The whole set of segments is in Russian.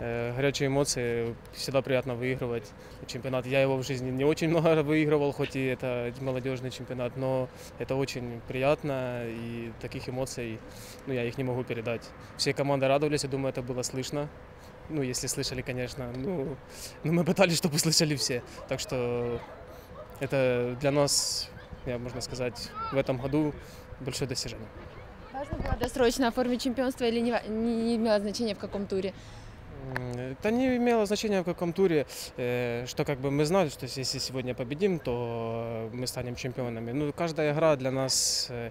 э, горячие эмоции, всегда приятно выигрывать чемпионат. Я его в жизни не очень много выигрывал, хоть и это молодежный чемпионат, но это очень приятно, и таких эмоций, ну, я их не могу передать. Все команды радовались, я думаю, это было слышно. Ну, если слышали, конечно. Ну, ну мы пытались, чтобы услышали все. Так что это для нас, я, можно сказать, в этом году большое достижение. Важно было досрочно оформить чемпионство или не, не имело значения в каком туре? Это не имело значения в каком туре, э, что как бы мы знали, что если сегодня победим, то мы станем чемпионами. Ну, каждая игра для нас э,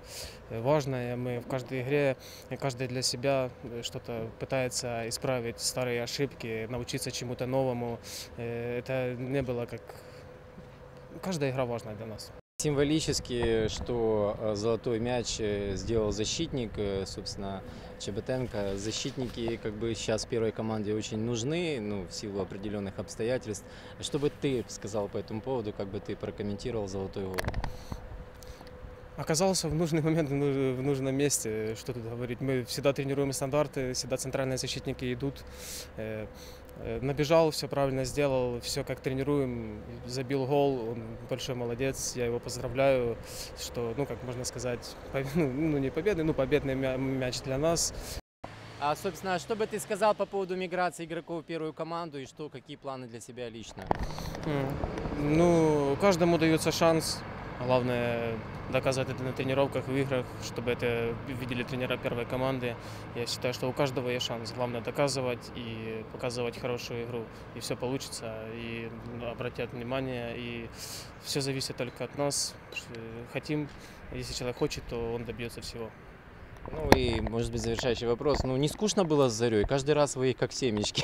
важная, мы в каждой игре, э, каждый для себя э, что-то пытается исправить, старые ошибки, научиться чему-то новому. Э, Это не было как... Каждая игра важная для нас. Символически, что э, золотой мяч э, сделал защитник, э, собственно, Чеботенко. Защитники как бы сейчас первой команде очень нужны, ну, в силу определенных обстоятельств. Что бы ты сказал по этому поводу, как бы ты прокомментировал золотой гол? Оказался в нужный момент в ну- нужном месте. Что тут говорить? Мы всегда тренируем стандарты, всегда центральные защитники идут. Э, э, Набежал, все правильно сделал, все как тренируем, забил гол, он большой молодец, я его поздравляю, что, ну, как можно сказать, ну, ну, не победный, ну, победный мя- мяч для нас. А, собственно, что бы ты сказал по поводу миграции игроков в первую команду и что, какие планы для себя лично? Ну, каждому дается шанс, главное доказывать это на тренировках, в играх, чтобы это видели тренера первой команды. Я считаю, что у каждого есть шанс. Главное доказывать и показывать хорошую игру. И все получится, и ну, обратят внимание. И все зависит только от нас. Хотим, если человек хочет, то он добьется всего. Ну и, может быть, завершающий вопрос. Ну, не скучно было с Зарей? Каждый раз вы как семечки.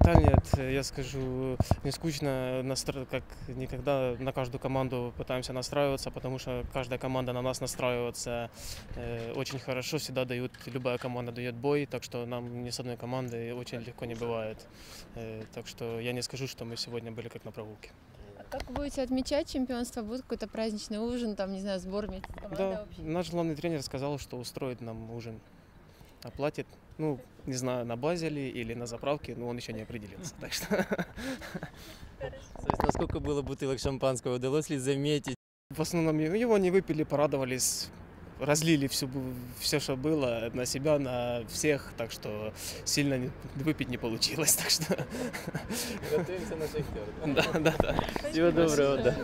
Да нет, я скажу, не скучно, настро- как никогда на каждую команду пытаемся настраиваться, потому что каждая команда на нас настраивается э, очень хорошо, всегда дают, любая команда дает бой, так что нам ни с одной командой очень легко не бывает. Э, Так что я не скажу, что мы сегодня были как на прогулке. Как будете отмечать чемпионство? Будет какой-то праздничный ужин, там, не знаю, сбор вместе с командой Да, общий? наш главный тренер сказал, что устроит нам ужин, оплатит, ну, не знаю, на базе ли или на заправке, но он еще не определился, так что... То есть, насколько было бутылок шампанского, удалось ли заметить? В основном его не выпили, порадовались, разлили все, все, что было, на себя, на всех, так что сильно не- выпить не получилось, так что... Готовимся на шахтер. Да, да, да. Всего доброго, да.